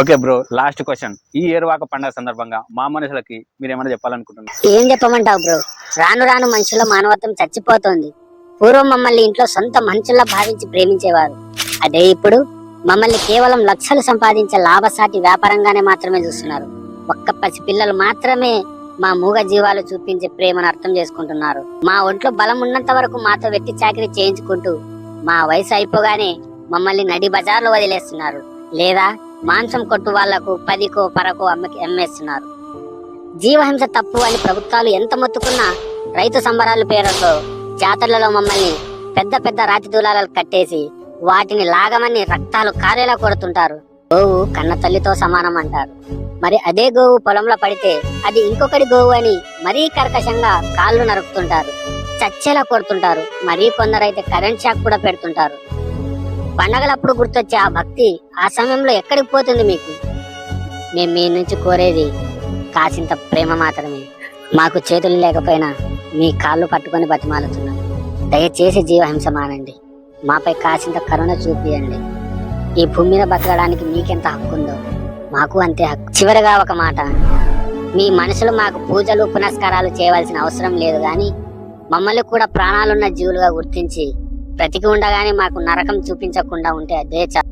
Okay bro last question ఈ ఏరువాక పండుగ సందర్భంగా మా మనుషులకి మీరు ఏమైనా చెప్పాలనుకుంటున్నారు? ఏం చెప్పమంటావు బ్రో రాను రాను మనుషుల మానవత్వం చచ్చిపోతోంది. పూర్వం మమ్మల్ని ఇంట్లో సొంత మనుషుల్లా భావించి ప్రేమించేవారు. అదే ఇప్పుడు మమ్మల్ని కేవలం లక్షలు సంపాదించే లాభసాటి వ్యాపారంగానే మాత్రమే చూస్తున్నారు. ఒక్క పసి పిల్లలు మాత్రమే మా మూగ జీవాలు చూపించే ప్రేమను అర్థం చేసుకుంటున్నారు. మా ఒంట్లో బలం ఉన్నంత వరకు మాతో వెట్టి చాకరీ చేయించుకుంటూ మా వయసు అయిపోగానే మమ్మల్ని నడి బజార్లో వదిలేస్తున్నారు. లేదా మాంసం కొట్టు వాళ్ళకు పదికో పరకో అమ్మకి అమ్మేస్తున్నారు. జీవహింస తప్పు అని ప్రభుత్వాలు ఎంత మొత్తుకున్నా రైతు సంబరాల పేరుతో జాతరలలో మమ్మల్ని పెద్ద పెద్ద రాతి దూలాలు కట్టేసి వాటిని లాగమని రక్తాలు కారేలా కొడుతుంటారు. గోవు కన్న తల్లితో సమానం అంటారు. మరి అదే గోవు పొలంలో పడితే అది ఇంకొకటి గోవు అని మరీ కర్కశంగా కాళ్ళు నరుకుతుంటారు. చచ్చేలా కొడుతుంటారు. మరీ కొందరైతే కరెంట్ షాక్ కూడా పెడుతుంటారు. పండగలప్పుడు గుర్తొచ్చే ఆ భక్తి ఆ సమయంలో ఎక్కడికి పోతుంది మీకు? మేము మీ నుంచి కోరేది కాసింత ప్రేమ మాత్రమే. మాకు చేతులు లేకపోయినా మీ కాళ్ళు పట్టుకొని బతిమాలుతున్నాం. దయచేసి జీవహింస మానండి. మాపై కాసింత కరుణ చూపియండి. ఈ భూమి మీద బతకడానికి మీకెంత హక్కు ఉందో మాకు అంతే హక్కు. చివరిగా ఒక మాట. మీ మనుషులు మాకు పూజలు పునస్కారాలు చేయవలసిన అవసరం లేదు కానీ మమ్మల్ని కూడా ప్రాణాలున్న జీవులుగా గుర్తించి బ్రతికి ఉండగానే మాకు నరకం చూపించకుండా ఉంటే అదే చాలు.